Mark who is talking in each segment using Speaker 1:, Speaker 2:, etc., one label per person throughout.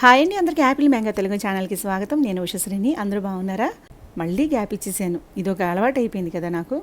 Speaker 1: Hi అండి అందరికీ Apple mango Telugu ఛానల్కి స్వాగతం. నేను ఉషశ్రీని. అందరూ బాగున్నారా? మళ్ళీ గ్యాప్ ఇచ్చేసాను. ఇది ఒక అలవాటు అయిపోయింది కదా నాకు.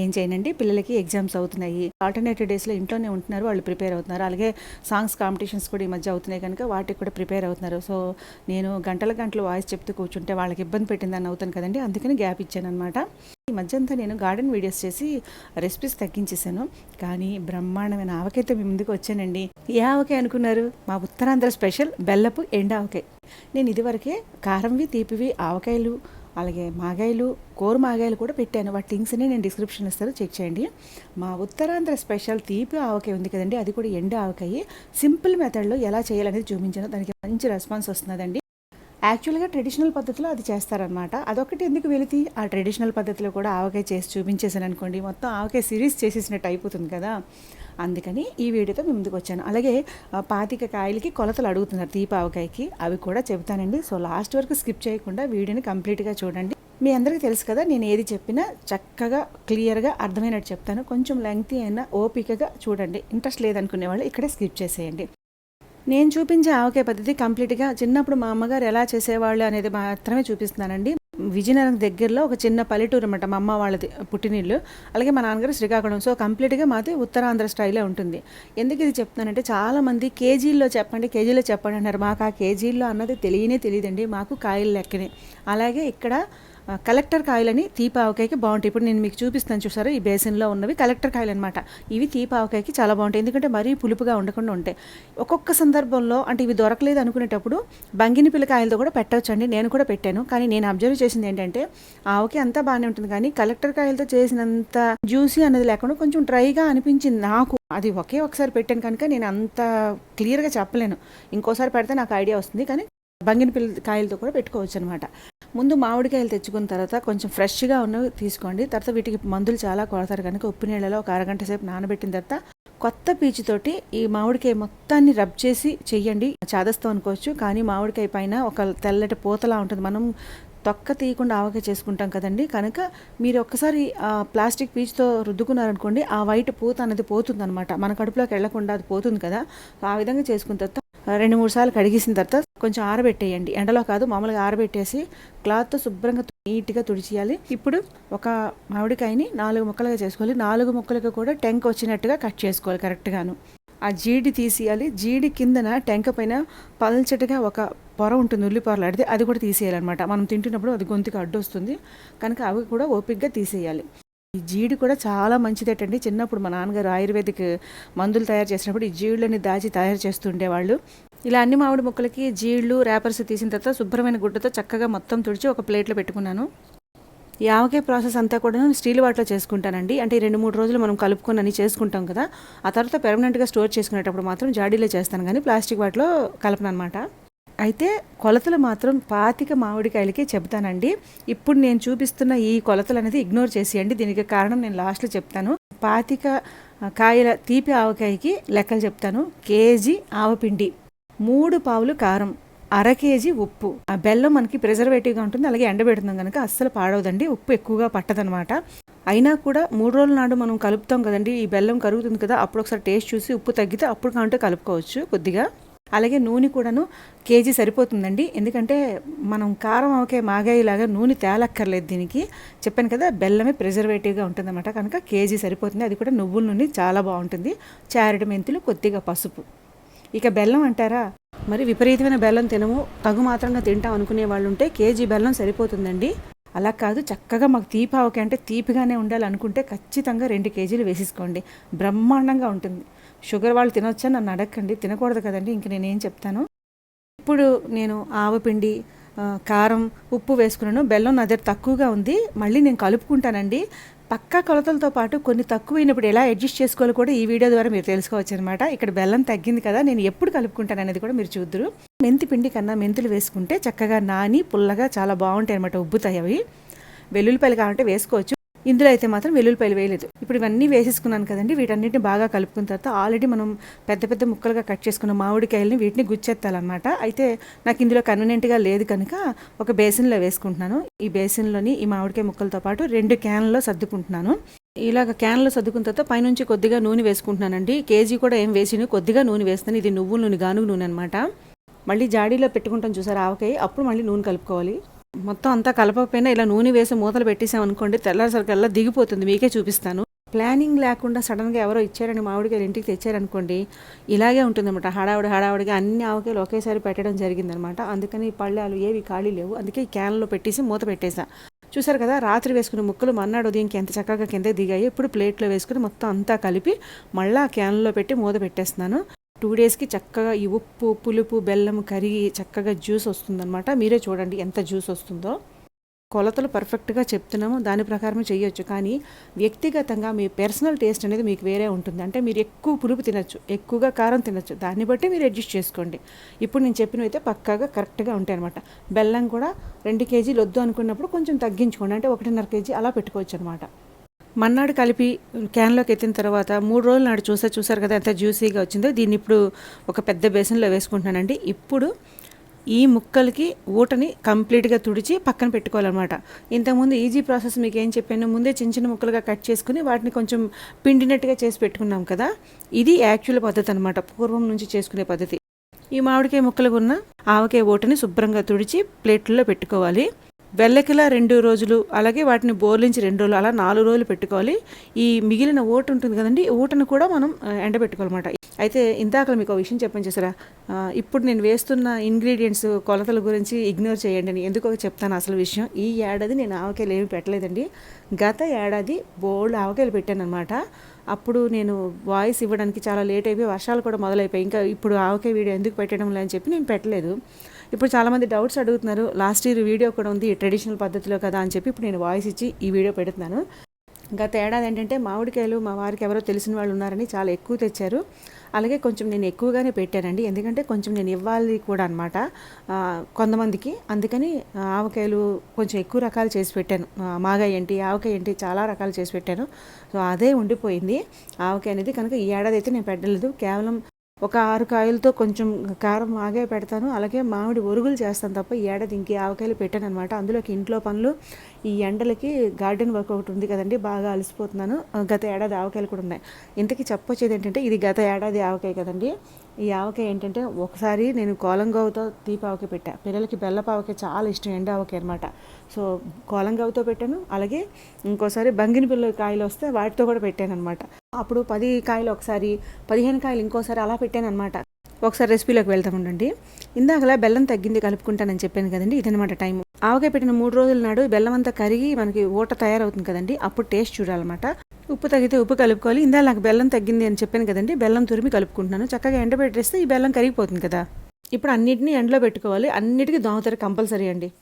Speaker 1: ఏం చేయనండి పిల్లలకి ఎగ్జామ్స్ అవుతున్నాయి. ఆల్టర్నేటివ్ డేస్లో ఇంట్లోనే ఉంటున్నారు వాళ్ళు ప్రిపేర్ అవుతున్నారు. అలాగే సాంగ్స్ కాంపిటీషన్స్ కూడా ఈ మధ్య అవుతున్నాయి కనుక వాటికి కూడా ప్రిపేర్ అవుతున్నారు. సో నేను గంటల గంటలు వాయిస్ చెప్తూ కూర్చుంటే వాళ్ళకి ఇబ్బంది పెట్టిందని అవుతాను కదండి అందుకని గ్యాప్ ఇచ్చాను అనమాట మధ్య అంతా నేను గార్డెన్ వీడియోస్ చేసి రెసిపీస్ తగ్గించేసాను కానీ బ్రహ్మాండమైన ఆవకాయతో మీ ముందుకు వచ్చానండి. ఏ ఆవకాయ అనుకున్నారు? మా ఉత్తరాంధ్ర స్పెషల్ బెల్లపు ఎండ ఆవకాయ. నేను ఇదివరకే కారంవి తీపివి ఆవకాయలు అలాగే మాగాయలు కోరు మాగాయలు కూడా పెట్టాను. వాటి లింక్స్ని నేను డిస్క్రిప్షన్ ఇస్తాను. చెక్ చేయండి. మా ఉత్తరాంధ్ర స్పెషల్ తీపి ఆవకాయ ఉంది కదండి అది కూడా ఎండ ఆవకాయ. సింపుల్ మెథడ్లో ఎలా చేయాలనేది చూపించాను. దానికి మంచి రెస్పాన్స్ వస్తున్నదండి యాక్చువల్గా ట్రెడిషనల్ పద్ధతిలో అది చేస్తారనమాట అదొకటి ఎందుకు వెళితే ఆ ట్రెడిషనల్ పద్ధతిలో కూడా ఆవకాయ చేసి చూపించేసాను అనుకోండి. మొత్తం ఆవకాయ సిరీస్ చేసేసినట్టు అయిపోతుంది కదా. అందుకని ఈ వీడియోతో మేము ముందుకు వచ్చాను. అలాగే పాతిక కాయలకి కొలతలు అడుగుతున్నారు తీపి ఆవకాయకి. అవి కూడా చెబుతానండి. సో లాస్ట్ వరకు స్కిప్ చేయకుండా వీడియోని కంప్లీట్గా చూడండి. మీ అందరికీ తెలుసు కదా నేను ఏది చెప్పినా చక్కగా క్లియర్గా అర్థమైనట్టు చెప్తాను. కొంచెం లెంగ్తీ అయినా ఓపికగా చూడండి. ఇంట్రెస్ట్ లేదనుకునే వాళ్ళు ఇక్కడే స్కిప్ చేసేయండి. నేను చూపించే ఆవకాయ పద్ధతి కంప్లీట్గా చిన్నప్పుడు మా అమ్మగారు ఎలా చేసేవాళ్ళు అనేది మాత్రమే చూపిస్తున్నానండి. విజయనగరం దగ్గరలో ఒక చిన్న పల్లెటూరు అనమాట మా అమ్మ వాళ్ళది పుట్టినిల్లు. అలాగే మా నాన్నగారు శ్రీకాకుళం. సో కంప్లీట్గా మాది ఉత్తరాంధ్ర స్టైలే ఉంటుంది. ఎందుకు ఇది చెప్తున్నానంటే చాలామంది కేజీల్లో చెప్పండి కేజీలో చెప్పండి అన్నారు. మాకు ఆ కేజీల్లో అన్నది తెలియనే తెలియదండి. మాకు కాయలు లెక్కనే. అలాగే ఇక్కడ కలెక్టర్ కాయలని తీపావకాయకి బాగుంటాయి. ఇప్పుడు నేను మీకు చూపిస్తాను చూసారు? ఈ బేసిన్లో ఉన్నవి కలెక్టర్ కాయలు అనమాట ఇవి తీపావకాయకి చాలా బాగుంటాయి. ఎందుకంటే మరీ పులుపుగా ఉండకుండా ఉంటాయి. ఒక్కొక్క సందర్భంలో అంటే ఇవి దొరకలేదు అనుకునేటప్పుడు బంగిని పిల్లకాయలతో కూడా పెట్టవచ్చండి. నేను కూడా పెట్టాను. కానీ నేను అబ్జర్వ్ చేసింది ఏంటంటే ఆవకి అంతా బాగానే ఉంటుంది. కానీ కలెక్టర్ కాయలతో చేసినంత జ్యూసీ అనేది లేకుండా కొంచెం డ్రైగా అనిపించింది నాకు. అది ఒకే ఒకసారి పెట్టాను కనుక నేను అంత క్లియర్గా చెప్పలేను. ఇంకోసారి పెడితే నాకు ఐడియా వస్తుంది. కానీ బంగిన పిల్ల కాయలతో కూడా పెట్టుకోవచ్చు అనమాట ముందు మామిడికాయలు తెచ్చుకున్న తర్వాత కొంచెం ఫ్రెష్గా ఉన్నవి తీసుకోండి. తర్వాత వీటికి మందులు చాలా కొడతారు కనుక ఉప్పు నీళ్ళలో ఒక అరగంట సేపు నానబెట్టిన తర్వాత కొత్త పీచుతోటి ఈ మామిడికాయ మొత్తాన్ని రబ్ చేసి చెయ్యండి. చాదస్తం అనుకోవచ్చు కానీ మామిడికాయ పైన ఒక తెల్లటి పూతలా ఉంటుంది. మనం తొక్క తీయకుండా ఆవకాయ చేసుకుంటాం కదండి. కనుక మీరు ఒక్కసారి ప్లాస్టిక్ పీచుతో రుద్దుకున్నారనుకోండి ఆ వైట్ పూత అనేది పోతుంది అనమాట మన కడుపులోకి వెళ్ళకుండా అది పోతుంది కదా. ఆ విధంగా చేసుకున్న తర్వాత రెండు మూడు సార్లు కడిగేసిన తర్వాత కొంచెం ఆరబెట్టేయండి. ఎండలో కాదు మామూలుగా ఆరబెట్టేసి క్లాత్ శుభ్రంగా నీట్గా తుడిచేయాలి. ఇప్పుడు ఒక మామిడికాయని నాలుగు ముక్కలుగా చేసుకోవాలి. నాలుగు ముక్కలకు కూడా టెంక్ వచ్చినట్టుగా కట్ చేసుకోవాలి కరెక్ట్గాను. ఆ జీడి తీసేయాలి. జీడి కిందన టెంక పైన పల్చటిగా ఒక పొర ఉంటుంది ఉల్లిపొరలు అడితే అది కూడా తీసేయాలన్నమాట. మనం తింటున్నప్పుడు అది గొంతుకు అడ్డు వస్తుంది కనుక అవి కూడా ఓపిక్గా తీసేయాలి. ఈ జీడి కూడా చాలా మంచిదేటండి. చిన్నప్పుడు మా నాన్నగారు ఆయుర్వేదిక్ మందులు తయారు చేసినప్పుడు ఈ జీళ్ళని దాచి తయారు చేస్తుండేవాళ్ళు. ఇలా అన్ని మామిడి ముక్కలకి జీళ్ళు ర్యాపర్స్ తీసిన తర్వాత శుభ్రమైన గుడ్డతో చక్కగా మొత్తం తుడిచి ఒక ప్లేట్లో పెట్టుకున్నాను. ఈ ఆవకాయ ప్రాసెస్ అంతా కూడా నేను స్టీల్ వాటిలో చేసుకుంటానండి. అంటే రెండు మూడు రోజులు మనం కలుపుకొని అని చేసుకుంటాం కదా ఆ తర్వాత పెర్మనెంట్గా స్టోర్ చేసుకునేటప్పుడు మాత్రం జాడీలో చేస్తాను. కానీ ప్లాస్టిక్ వాటిలో కలపను అనమాట అయితే కొలతలు మాత్రం పాతిక మామిడికాయలకే చెప్తానండి ఇప్పుడు నేను చూపిస్తున్న ఈ కొలతలు అనేది ఇగ్నోర్ చేసేయండి. దీనికి కారణం నేను లాస్ట్లో చెప్తాను. పాతిక కాయల తీపి ఆవకాయకి లెక్కలు చెప్తాను. కేజీ ఆవపిండి మూడు పావులు కారం అర కేజీ ఉప్పు. ఆ బెల్లం మనకి ప్రిజర్వేటివ్గా ఉంటుంది. అలాగే ఎండబెడుతున్నాం కనుక అస్సలు పాడవదండి. ఉప్పు ఎక్కువగా పట్టదనమాట. అయినా కూడా మూడు రోజుల నాడు మనం కలుపుతాం కదండి. ఈ బెల్లం కరుగుతుంది కదా అప్పుడు ఒకసారి టేస్ట్ చూసి ఉప్పు తగ్గితే అప్పుడు కాంటే కలుపుకోవచ్చు కొద్దిగా. అలాగే నూనె కూడాను కేజీ సరిపోతుందండి. ఎందుకంటే మనం కారం ఆవకాయ మాగాయిలాగా నూనె తేలక్కర్లేదు దీనికి. చెప్పాను కదా బెల్లమే ప్రిజర్వేటివ్గా ఉంటుందన్నమాట. కనుక కేజీ సరిపోతుంది. అది కూడా నువ్వుల నూనె చాలా బాగుంటుంది. చారెడు మెంతులు కొద్దిగా పసుపు. ఇక బెల్లం అంటారా? మరి విపరీతమైన బెల్లం తినము. తగు మాత్రంగా తింటాం అనుకునే వాళ్ళు ఉంటే కేజీ బెల్లం సరిపోతుందండి. అలా కాదు చక్కగా మాకు తీపి ఆవకాయ అంటే తీపిగానే ఉండాలనుకుంటే ఖచ్చితంగా రెండు కేజీలు వేసేసుకోండి. బ్రహ్మాండంగా ఉంటుంది. షుగర్ వాళ్ళు తినొచ్చా? నన్ను అడగండి తినకూడదు కదండి. ఇంక నేనేం చెప్తాను? ఇప్పుడు నేను ఆవపిండి కారం ఉప్పు వేసుకున్నాను. బెల్లం నా దగ్గర తక్కువగా ఉంది. మళ్ళీ నేను కలుపుకుంటానండి. పక్కా కొలతలతో పాటు కొన్ని తక్కువైనప్పుడు ఎలా అడ్జస్ట్ చేసుకోవాలో కూడా ఈ వీడియో ద్వారా మీరు తెలుసుకోవచ్చు అనమాట ఇక్కడ బెల్లం తగ్గింది కదా నేను ఎప్పుడు కలుపుకుంటాను అనేది కూడా మీరు చూద్దరు. మెంతి పిండి కన్నా మెంతులు వేసుకుంటే చక్కగా నాని పుల్లగా చాలా బాగుంటాయి అనమాట ఉబ్బుతాయి అవి. వెల్లుల్లిపాయలు కావాలంటే వేసుకోవచ్చు. ఇందులో అయితే మాత్రం వెల్లుల్లిపాయలు వేయలేదు. ఇప్పుడు ఇవన్నీ వేసేసుకున్నాను కదండి వీటన్నిటిని బాగా కలుపుకున్న తర్వాత ఆల్రెడీ మనం పెద్ద పెద్ద ముక్కలుగా కట్ చేసుకున్న మామిడికాయలని వీటిని గుచ్చెత్తాలన్నమాట. అయితే నాకు ఇందులో కన్వీనియంట్గా లేదు కనుక ఒక బేసిన్లో వేసుకుంటున్నాను. ఈ బేసిన్లోని ఈ మామిడికాయ ముక్కలతో పాటు రెండు క్యాన్లలో సర్దుకుంటున్నాను. ఇలాగ క్యాన్లో సర్దుకున్న తర్వాత పైనుంచి కొద్దిగా నూనె వేసుకుంటున్నానండి. కేజీ కూడా ఏం వేసి కొద్దిగా నూనె వేస్తాను. ఇది నువ్వుల నూనె గానుగు నూనె అనమాట మళ్ళీ జాడీలో పెట్టుకుంటాం చూసారు ఆవకాయ అప్పుడు మళ్ళీ నూనె కలుపుకోవాలి. మొత్తం అంతా కలపకపోయినా ఇలా నూనె వేసి మూతలు పెట్టేసాం అనుకోండి తెల్లారిసరికల్లా దిగిపోతుంది. మీకే చూపిస్తాను. ప్లానింగ్ లేకుండా సడన్గా ఎవరో ఇచ్చారని మామిడికాయలు ఇంటికి తెచ్చారనుకోండి ఇలాగే ఉంటుందన్నమాట. హడావుడి హడావుడిగా అన్ని ఆవకాయలు ఒకేసారి పెట్టడం జరిగిందనమాట అందుకని ఈ పళ్ళాలు ఏవి ఖాళీ లేవు. అందుకే ఈ క్యాన్లో పెట్టేసి మూత పెట్టేసా. చూసారు కదా రాత్రి వేసుకున్న ముక్కలు మన్నాడు ఉదయంకి ఎంత చక్కగా కింద దిగాయి. ఇప్పుడు ప్లేట్లో వేసుకుని మొత్తం అంతా కలిపి మళ్ళీ ఆ క్యాన్లో పెట్టి మూత పెట్టేస్తున్నాను. టూ డేస్కి చక్కగా ఈ ఉప్పు పులుపు బెల్లం కరిగి చక్కగా జ్యూస్ వస్తుందన్నమాట. మీరే చూడండి ఎంత జ్యూస్ వస్తుందో. కొలతలు పర్ఫెక్ట్గా చెప్తున్నాము. దాని ప్రకారమే చేయొచ్చు కానీ వ్యక్తిగతంగా మీ పర్సనల్ టేస్ట్ అనేది మీకు వేరే ఉంటుంది. అంటే మీరు ఎక్కువ పులుపు తినచ్చు ఎక్కువగా కారం తినచ్చు. దాన్ని బట్టి మీరు అడ్జస్ట్ చేసుకోండి. ఇప్పుడు నేను చెప్పినవి అయితే పక్కాగా కరెక్ట్గా ఉంటాయి అనమాట బెల్లం కూడా రెండు కేజీలు వద్దు అనుకున్నప్పుడు కొంచెం తగ్గించుకోండి. అంటే ఒకటిన్నర కేజీ అలా పెట్టుకోవచ్చు అనమాట మన్నాడు కలిపి క్యాన్లోకి ఎత్తిన తర్వాత మూడు రోజులు నాడు చూసా చూసారు కదా ఎంత జ్యూసీగా వచ్చిందో. దీన్ని ఇప్పుడు ఒక పెద్ద బేసన్లో వేసుకుంటున్నానండి. ఇప్పుడు ఈ ముక్కలకి ఊటని కంప్లీట్గా తుడిచి పక్కన పెట్టుకోవాలన్నమాట. ఇంతకుముందు ఈజీ ప్రాసెస్ మీకు ఏం చెప్పాను? ముందే చిన్న చిన్న ముక్కలుగా కట్ చేసుకుని వాటిని కొంచెం పిండినట్టుగా చేసి పెట్టుకున్నాం కదా. ఇది యాక్చువల్ పద్ధతి అనమాట పూర్వం నుంచి చేసుకునే పద్ధతి. ఈ మామిడికాయ ముక్కలకు ఉన్న ఆవకాయ ఓటని శుభ్రంగా తుడిచి ప్లేట్లలో పెట్టుకోవాలి. వెల్లకిలా రెండు రోజులు అలాగే వాటిని బోర్లించి రెండు రోజులు అలా నాలుగు రోజులు పెట్టుకోవాలి. ఈ మిగిలిన ఓటు ఉంటుంది కదండి ఓటును కూడా మనం ఎండబెట్టుకోవాలన్నమాట. అయితే ఇందాక మీకు ఒక విషయం చెప్పని చేసారా? ఇప్పుడు నేను వేస్తున్న ఇంగ్రీడియంట్స్ కొలతల గురించి ఇగ్నోర్ చేయండి అని ఎందుకో చెప్తాను అసలు విషయం? ఈ ఏడాది నేను ఆవకాయలు ఏమి పెట్టలేదండి. గత ఏడాది బోల్డ్ ఆవకాయలు పెట్టాను అనమాట అప్పుడు నేను వాయిస్ ఇవ్వడానికి చాలా లేట్ అయిపోయి వర్షాలు కూడా మొదలైపోయి ఇంకా ఇప్పుడు ఆవకాయ వీడియో ఎందుకు పెట్టడం లేదని చెప్పి నేను పెట్టలేదు. ఇప్పుడు చాలామంది డౌట్స్ అడుగుతున్నారు లాస్ట్ ఇయర్ వీడియో కూడా ఉంది ట్రెడిషనల్ పద్ధతిలో కదా అని చెప్పి ఇప్పుడు నేను వాయిస్ ఇచ్చి ఈ వీడియో పెడుతున్నాను. గత ఏడాది ఏంటంటే మామిడికాయలు మా వారికి ఎవరో తెలిసిన వాళ్ళు ఉన్నారని చాలా ఎక్కువ తెచ్చారు. అలాగే కొంచెం నేను ఎక్కువగానే పెట్టానండి. ఎందుకంటే కొంచెం నేను ఇవ్వాలి కూడా అనమాట కొంతమందికి. అందుకని ఆవకాయలు కొంచెం ఎక్కువ రకాలు చేసి పెట్టాను. మాగాయ ఏంటి ఆవకాయ ఏంటి చాలా రకాలు చేసి పెట్టాను. సో అదే ఉండిపోయింది. ఆవకాయ అనేది కనుక ఈ ఏడాది అయితే నేను పెట్టలేదు. కేవలం ఒక ఆరు కాయలతో కొంచెం కారం ఆగే పెడతాను. అలాగే మామిడి ఒరుగులు చేస్తాను తప్ప ఈ ఏడాది ఇంకే ఆవకాయలు పెట్టాను అనమాట అందులోకి ఇంట్లో పనులు ఈ ఎండలకి గార్డెన్ వర్క్ ఒకటి ఉంది కదండి బాగా అలసిపోతున్నాను. గత ఏడాది ఆవకాయలు కూడా ఉన్నాయి. ఇంతకీ చెప్పొచ్చేది ఏంటంటే ఇది గత ఏడాది ఆవకాయ కదండి. ఈ ఆవకాయ ఏంటంటే ఒకసారి నేను కోలంగావుతో తీపి ఆవకాయ పెట్టా. పిల్లలకి బెల్లపు ఆవకాయ చాలా ఇష్టం ఎండ ఆవకాయ అనమాట సో కోలంగావుతో పెట్టాను. అలాగే ఇంకోసారి బంగిని పిల్ల కాయలు వస్తే వాటితో కూడా పెట్టాను అనమాట అప్పుడు పది కాయలు ఒకసారి పదిహేను కాయలు ఇంకోసారి అలా పెట్టాను అనమాట ఒకసారి రెసిపీలోకి వెళ్తాం ఉండండి. ఇందాకలా బెల్లం తగ్గింది కలుపుకుంటానని చెప్పాను కదండి ఇదనమాట టైం ఆవకాయ పెట్టిన మూడు రోజుల నాడు బెల్లం అంతా కరిగి మనకి ఊట తయారవుతుంది కదండి. అప్పుడు టేస్ట్ చూడాలన్నమాట. ఉప్పు తగ్గితే ఉప్పు కలుపుకోవాలి. ఇందా నాకు బెల్లం తగ్గింది అని చెప్పాను కదండి. బెల్లం తురిమి కలుపుకుంటున్నాను. చక్కగా ఎండబెట్టేస్తే ఈ బెల్లం కరిగిపోతుంది కదా. ఇప్పుడు అన్నిటిని ఎండలో పెట్టుకోవాలి. అన్నిటికీ దోమతెర కంపల్సరీ అండి.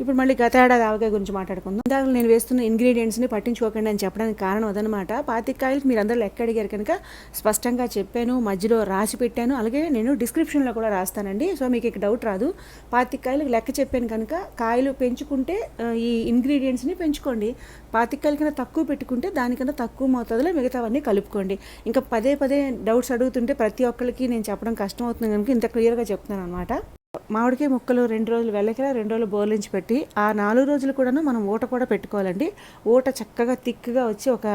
Speaker 1: ఇప్పుడు మళ్ళీ గత ఏడాది ఆవకాయ గురించి మాట్లాడుకుందాం. ఇందాక నేను వేస్తున్న ఇంగ్రీడియంట్స్ని పట్టించుకోకండి అని చెప్పడానికి కారణం అదనమాట పాతికాయలు మీరు అందరూ లెక్క అడిగారు కనుక స్పష్టంగా చెప్పాను మధ్యలో రాసి పెట్టాను. అలాగే నేను డిస్క్రిప్షన్లో కూడా రాస్తానండి. సో మీకు ఇక డౌట్ రాదు. పాతికాయలు లెక్క చెప్పాను కనుక కాయలు పెంచుకుంటే ఈ ఇంగ్రీడియంట్స్ని పెంచుకోండి. పాతికాయల కన్నా తక్కువ పెట్టుకుంటే దానికన్నా తక్కువ మోతాదులో మిగతావన్నీ కలుపుకోండి. ఇంకా పదే పదే డౌట్స్ అడుగుతుంటే ప్రతి ఒక్కరికి నేను చెప్పడం కష్టం అవుతుంది కనుక ఇంత క్లియర్గా చెప్తున్నాను అనమాట మామిడికాయ ముక్కలు రెండు రోజులు వెళ్ళకిలా రెండు రోజులు బోర్లించి పెట్టి ఆ నాలుగు రోజులు కూడాను మనం ఊట కూడా పెట్టుకోవాలండి. ఊట చక్కగా థిక్గా వచ్చి ఒక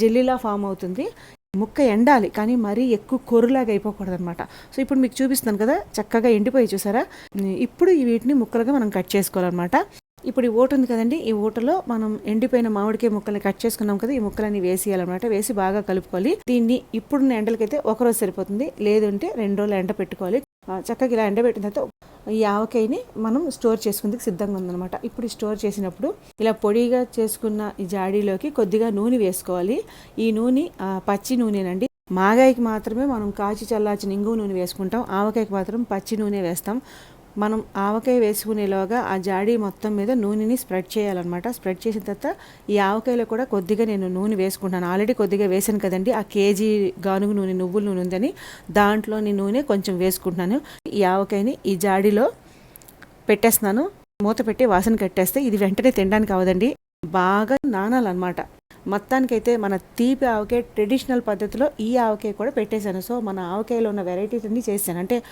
Speaker 1: జెల్లీలా ఫామ్ అవుతుంది. ముక్క ఎండాలి కానీ మరీ ఎక్కువ కొరులాగా అయిపోకూడదు అనమాట సో ఇప్పుడు మీకు చూపిస్తాను కదా చక్కగా ఎండిపోయి చూసారా? ఇప్పుడు ఈ వీటిని ముక్కలుగా మనం కట్ చేసుకోవాలన్నమాట. ఇప్పుడు ఈ ఓట ఉంది కదండి ఈ ఓటలో మనం ఎండిపోయిన మామిడికాయ ముక్కల్ని కట్ చేసుకున్నాం కదా ఈ ముక్కలన్నీ వేసేయాలన్నమాట. వేసి బాగా కలుపుకోవాలి. దీన్ని ఇప్పుడున్న ఎండలకైతే ఒక రోజు సరిపోతుంది. లేదంటే రెండు రోజులు ఎండ పెట్టుకోవాలి చక్కగా ఇలా ఎండబెట్టిన తర్వాత ఈ ఆవకాయని మనం స్టోర్ చేసుకుందుకు సిద్ధంగా ఉందనమాట ఇప్పుడు స్టోర్ చేసినప్పుడు ఇలా పొడిగా చేసుకున్న ఈ జాడీలోకి కొద్దిగా నూనె వేసుకోవాలి. ఈ నూనె పచ్చి నూనెనండి. మాగాయకి మాత్రమే మనం కాచి చల్లార్చిన ఇంగువ నూనె వేసుకుంటాం. ఆవకాయకి మాత్రం పచ్చి నూనె వేస్తాం. మనం ఆవకాయ వేసుకునేలోగా ఆ జాడీ మొత్తం మీద నూనెని స్ప్రెడ్ చేయాలన్నమాట. స్ప్రెడ్ చేసిన తర్వాత ఈ ఆవకాయలో కూడా కొద్దిగా నేను నూనె వేసుకుంటాను ఆల్రెడీ కొద్దిగా వేసాను కదండి. ఆ కేజీ గానుగు నూనె నువ్వుల నూనె ఉందని దాంట్లోని నూనె కొంచెం వేసుకుంటున్నాను. ఈ ఆవకాయని ఈ జాడీలో పెట్టేస్తున్నాను. మూత పెట్టి వాసన కట్టేస్తే ఇది వెంటనే తినడానికి అవదండి. బాగా నానాలన్నమాట. మొత్తానికైతే మన తీపి ఆవకాయ ట్రెడిషనల్ పద్ధతిలో ఈ ఆవకాయ కూడా పెట్టేశాను. సో మన ఆవకాయలో ఉన్న వెరైటీస్ అన్నీ చేశాను. అంటే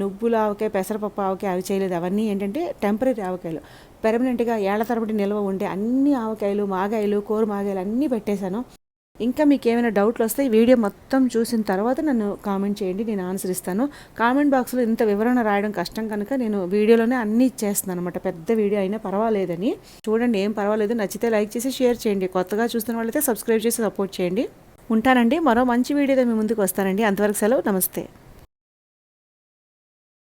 Speaker 1: నువ్వుల ఆవకాయ పెసరపప్పు ఆవకాయ అవి చేయలేదు. అవన్నీ ఏంటంటే టెంపరీ ఆవకాయలు. పెర్మనెంట్గా ఏళ్ళ తరబడి నిల్వ ఉండే అన్ని ఆవకాయలు మాగాయలు కూర మాగాయలు అన్నీ పెట్టేశాను. ఇంకా మీకు ఏమైనా డౌట్లు వస్తే ఈ వీడియో మొత్తం చూసిన తర్వాత నన్ను కామెంట్ చేయండి నేను ఆన్సర్ ఇస్తాను. కామెంట్ బాక్స్లో ఇంత వివరణ రాయడం కష్టం కనుక నేను వీడియోలోనే అన్నీ ఇచ్చేస్తున్నాను అనమాట పెద్ద వీడియో అయినా పర్వాలేదని. చూడండి ఏం పర్వాలేదు. నచ్చితే లైక్ చేసి షేర్ చేయండి. కొత్తగా చూస్తున్న వాళ్ళైతే సబ్స్క్రైబ్ చేసి సపోర్ట్ చేయండి. ఉంటానండి. మరో మంచి వీడియోతో మీ ముందుకు వస్తానండి. అంతవరకు సెలవు. నమస్తే.